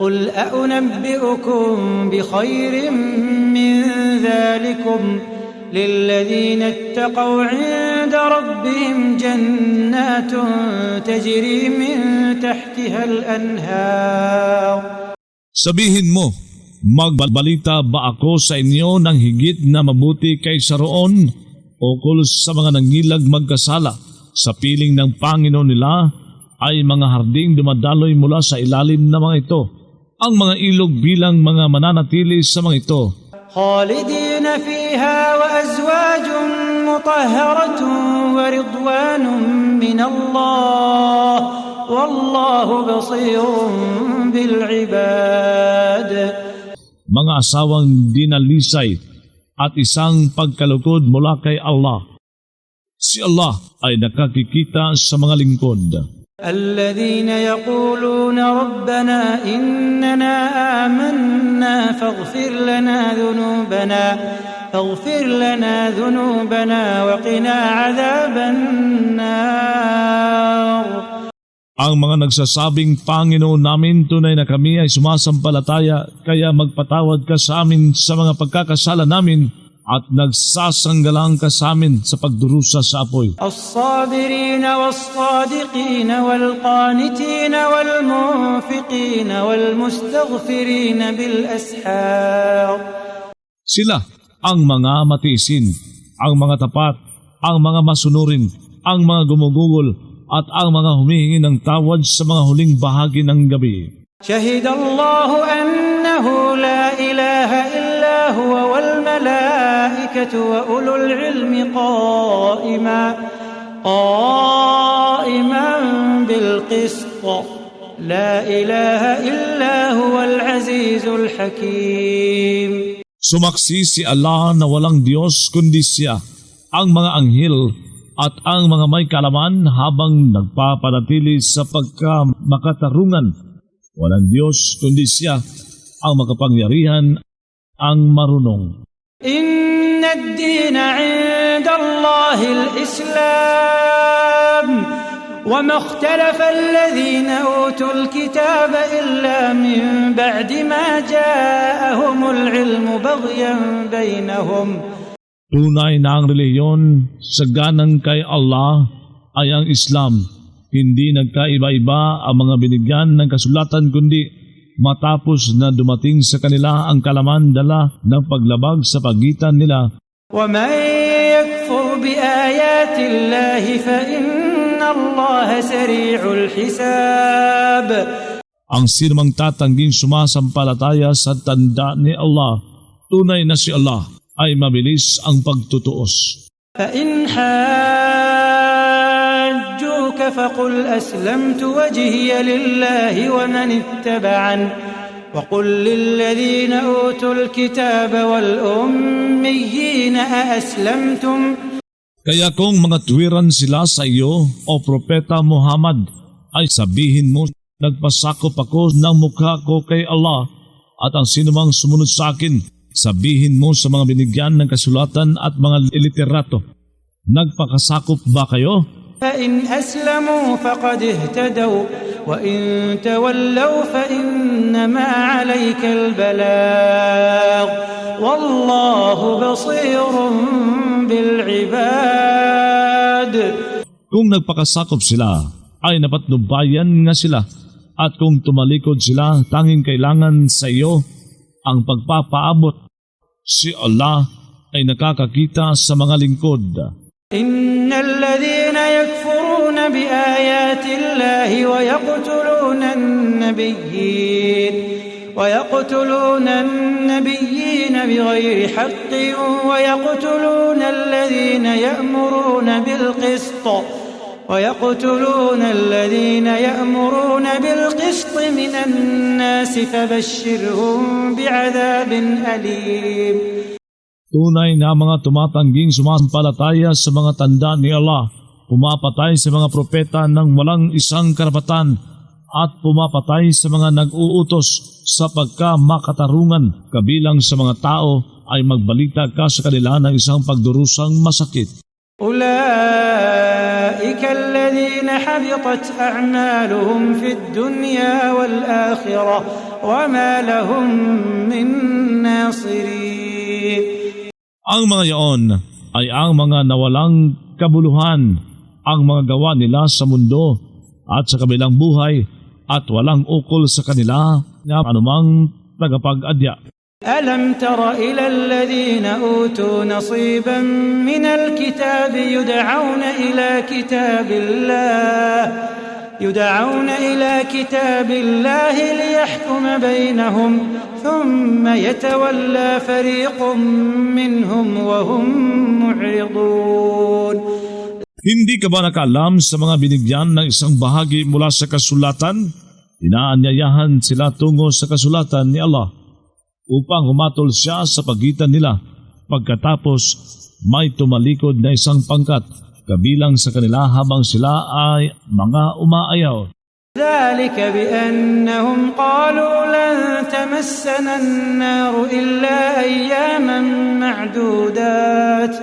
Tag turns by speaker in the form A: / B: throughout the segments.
A: قل أأنبئكم بخير من ذلكم للذين اتقوا عند ربهم جنات تجري من تحتها الأنهار
B: Sabihin mo, magbalita ba ako sa inyo ng higit na mabuti kaysa roon ukol sa mga nangilag magkasala sa piling ng Panginoon nila ay mga harding dumadaloy mula sa ilalim ng mga ito. Ang mga ilog bilang mga mananatili sa mga ito.
A: خالدين فيها وأزواج مطهرة ورضوان من الله والله بصير بالعباد
B: mga asawang dinalisay at isang pagkalukod mula kay Allah. Si Allah ay nakakikita sa mga lingkod.
A: الذين يقولون ربنا إننا آمنا فاغفر لنا ذنوبنا فاغفر لنا ذنوبنا وقنا عذاب النار
B: Ang mga nagsasabing Panginoon namin tunay na kami ay sumasampalataya kaya magpatawad ka sa amin sa mga pagkakasala namin at nagsasanggalang ka sa amin sa pagdurusa sa apoy.
A: الصابرين والصادقين والقانتين والمنفقين والمستغفرين بالأسحار
B: Sila ang mga matiisin, ang mga tapat, ang mga masunurin, ang mga gumugugol at ang mga humihingi ng tawad sa mga huling bahagi ng gabi.
A: شهد الله أنه لا إله إلا هو والملائكة وأولو العلم قائما قائما بالقسط لا إله إلا هو العزيز الحكيم
B: Sumaksi si Allah na walang Diyos kundi siya, ang mga anghel at ang mga may kalaman habang nagpapanatili sa pagkamakatarungan. Walang Diyos kundi siya, ang makapangyarihan, ang marunong.
A: إن الدين عند الله الإسلام وما اختلف الذين أوتوا الكتاب إلا من بعد ما جاءهم العلم بغيا بينهم
B: Tunay na ang reliyon sa ganang kay Allah ay ang Islam. Hindi nagkaiba-iba ang mga binigyan ng kasulatan kundi matapos na dumating sa kanila ang kalaman dala ng paglabag sa pagitan nila
A: ومن يكفر بآيات الله فإن الله سريع الحساب
B: ang sinumang tatangging sumasampalataya sa tanda ni Allah. Tunay na si Allah ay mabilis ang pagtutuos.
A: فإن حاجوك فقل أسلمت وجهي لله ومن اتبعن وقل للذين أوتوا الكتاب والأميين أأسلمتم
B: Kaya kung mga tuwiran sila sa iyo, o Propeta Muhammad, ay sabihin mo, nagpasakop ako ng mukha ko kay Allah at ang sinumang sumunod sa akin, sabihin mo sa mga binigyan ng kasulatan at mga literato, nagpakasakop ba kayo?
A: فإن أسلموا فقد اهتدوا وإن تولوا فإنما عليك البلاغ والله بصير بالعباد
B: Kung nagpakasakop sila, ay napatnubayan nga sila at kung tumalikod sila, tanging kailangan sa iyo ang pagpapaabot. Si Allah ay nakakakita sa mga lingkod.
A: إن الذين يكفرون بآيات الله ويقتلون النبيين ويقتلون النبيين بغير حق ويقتلون الذين يأمرون بالقسط ويقتلون الذين يأمرون بالقسط من الناس فبشرهم بعذاب أليم.
B: Tunay na mga tumatangging sumasampalataya sa mga tanda ni Allah, pumapatay sa mga propeta ng walang isang karapatan at pumapatay sa mga nag-uutos sa pagkamakatarungan kabilang sa mga tao ay magbalita ka sa kanila ng isang pagdurusang masakit.
A: أولئك الذين حبطت أعمالهم في الدنيا والآخرة وما لهم من ناصرين
B: Ang mga yaon ay ang mga nawalang kabuluhan, ang mga gawa nila sa mundo at sa kabilang buhay at walang ukol sa kanila na anumang tagapag-adya.
A: ألم تر إلى الذين أوتوا نصيبا من الكتاب يدعون إلى كتاب الله يدعون إلى كتاب الله ليحكم بينهم ثم يتولى فريق منهم وهم معرضون
B: Hindi ka ba nakaalam sa mga binigyan ng isang bahagi mula sa kasulatan? Inaanyayahan sila tungo sa kasulatan ni Allah upang humatol siya sa pagitan nila. Pagkatapos, may tumalikod na isang pangkat kabilang sa kanila habang sila ay mga umaayaw.
A: ذلك بأنهم قالوا لن تمسنا النار إلا أياما معدودات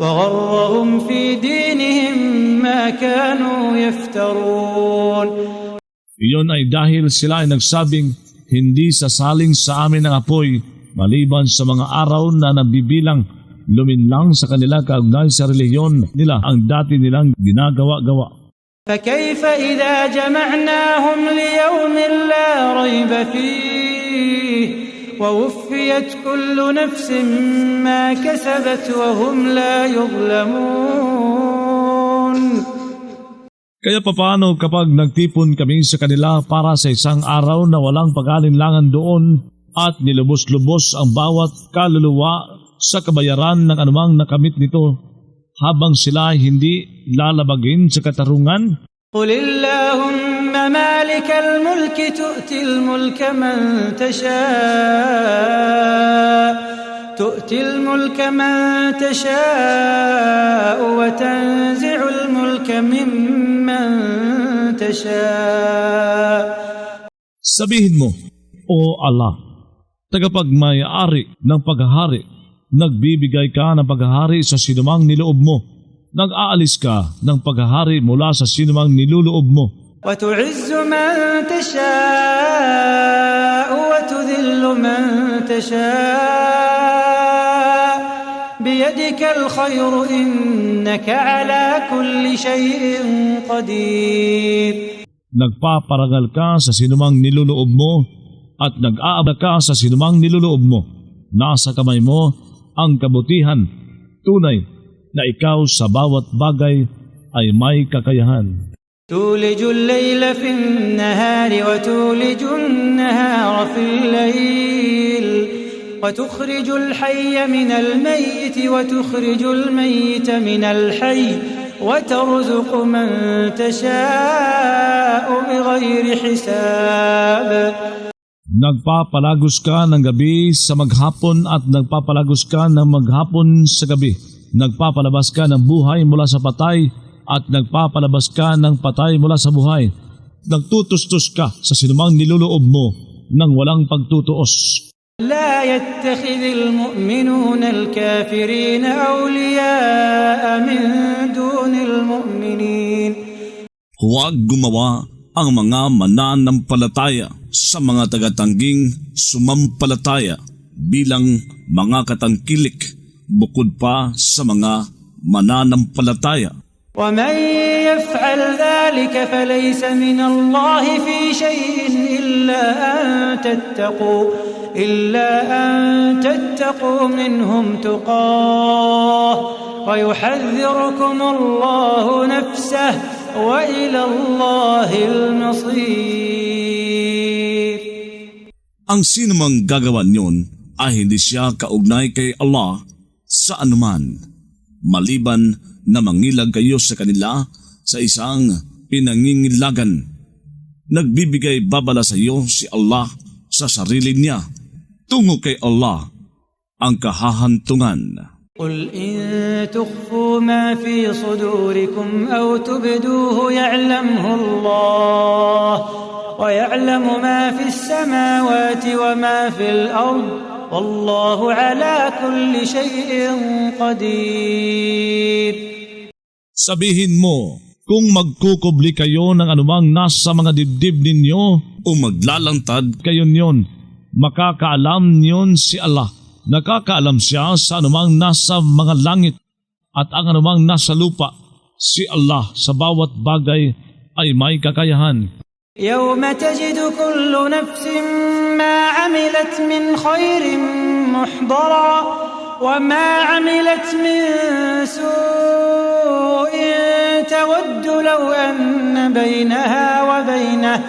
A: وغرهم في دينهم ما كانوا يفترون
B: Iyon ay dahil sila ay nagsabing hindi sasaling sa amin ang apoy maliban sa mga araw na nabibilang luminlang sa kanila kaugnay sa reliyon nila ang dati nilang ginagawa-gawa.
A: فكيف إذا جمعناهم ليوم لا ريب فيه ووفيت كل نفس ما كسبت وهم لا يظلمون
B: Kaya papaano kapag nagtipon kami sa kanila para sa isang araw na walang pag-alinlangan doon at nilubos-lubos ang bawat kaluluwa sa kabayaran ng anumang nakamit nito habang sila ay hindi lalabagin sa katarungan?
A: قل اللهم مالك الملك تؤتي الملك من تشاء تؤتي الملك من تشاء وتنزع الملك ممن تشاء
B: Sabihin mo, O Allah, tagapagmayari ng paghahari, nagbibigay ka ng paghahari sa sinumang niloob mo, nag-aalis ka ng paghahari mula sa sinumang niluloob mo,
A: وتعز من تشاء وتذل من تشاء بيدك الخير إنك على كل شيء قدير
B: nagpaparangal ka sa sinumang niluloob mo, at nag-aabla ka sa sinumang niluloob mo. Nasa kamay mo ang kabutihan, tunay na ikaw sa bawat bagay ay may kakayahan.
A: تولج الليل في النهار وتولج النهار في الليل وتخرج الحي من الميت وتخرج الميت من الحي وترزق من تشاء بغير حساب
B: Nagpapalagos ka ng gabi sa maghapon at nagpapalagos ka ng maghapon sa gabi. Nagpapalabas ka ng buhay mula sa patay at nagpapalabas ka ng patay mula sa buhay. Nagtutustos ka sa sinumang niluloob mo nang walang pagtutuos.
A: لا يتخذ المؤمنون الكافرين أولياء من دون المؤمنين
C: Huwag gumawa ang mga mananampalataya sa mga tagatangging sumampalataya bilang mga katangkilik bukod pa sa mga mananampalataya.
A: ومن يفعل ذلك فليس من الله في شيء إلا أن تتقوا إلا أن تتقوا منهم تقاه. ويحذركم الله نفسه وإلى الله المصير.
C: Ang sinumang gagawa niyon ay hindi siya kaugnay kay Allah sa anuman, maliban na mangilag kayo sa kanila sa isang pinangingilagan. Nagbibigay babala sa iyo si Allah sa sarili niya. Tungo kay Allah ang kahahantungan.
A: قل إن تخفوا ما في صدوركم أو تبدوه يعلمه الله ويعلم ما في السماوات وما في الأرض والله على كل شيء قدير
B: Sabihin mo, kung magkukubli kayo ng anumang nasa mga dibdib ninyo
C: o maglalantad
B: kayo niyon, makakaalam niyon si Allah. Nakakaalam siya sa anumang nasa mga langit at ang anumang nasa lupa. Si Allah sa bawat bagay ay may kakayahan.
A: يوم تجد كل نفس ما عملت من خير محضرا وما عملت من سوء تود لو أن بينها وبينه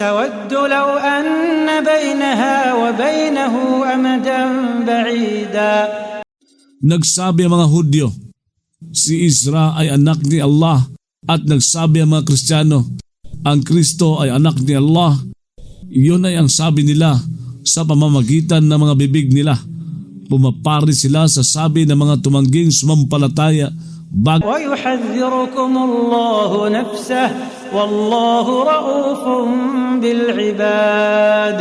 A: تود لو أن بينها وبينه أمدا بعيدا
C: Nagsabi ang mga Hudyo, si Isra ay anak ni Allah at nagsabi ang mga Kristiyano, ang Kristo ay anak ni Allah. Iyon ay ang sabi nila sa pamamagitan ng mga bibig nila. Pumapari sila sa sabi ng mga tumangging sumampalataya bago
A: ويحذركم الله نفسه والله رؤوف بالعباد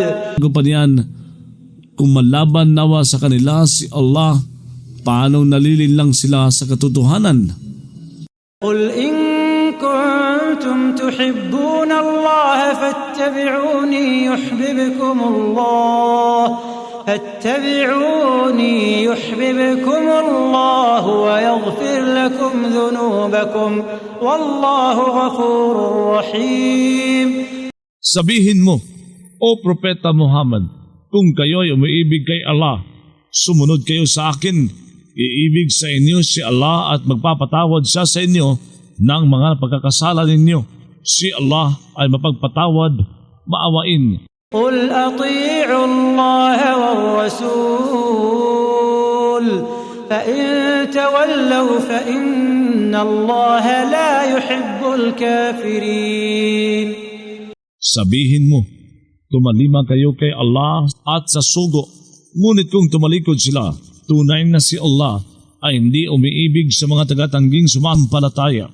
C: pa niyan, kung malaban nawa sa kanila si Allah, paano nalilinlang sila sa katotohanan?
A: قل إن كنتم تحبون الله فاتبعوني يحببكم الله فاتبعوني يحببكم الله ويغفر لكم ذنوبكم والله غفور رحيم
B: Sabihin mo, O Propeta Muhammad, kung kayo'y umiibig kay Allah, sumunod kayo sa akin, iibig sa inyo si Allah at magpapatawad siya sa inyo ng mga pagkakasala ninyo. Si Allah ay mapagpatawad, maawain.
A: قل أطيعوا الله والرسول فإن تولوا فإن الله لا يحب الكافرين
B: Sabihin mo, tumalima kayo kay Allah at sa sugo. Ngunit kung tumalikod sila, tunay na si Allah ay hindi umiibig sa mga tagatangging sumampalataya.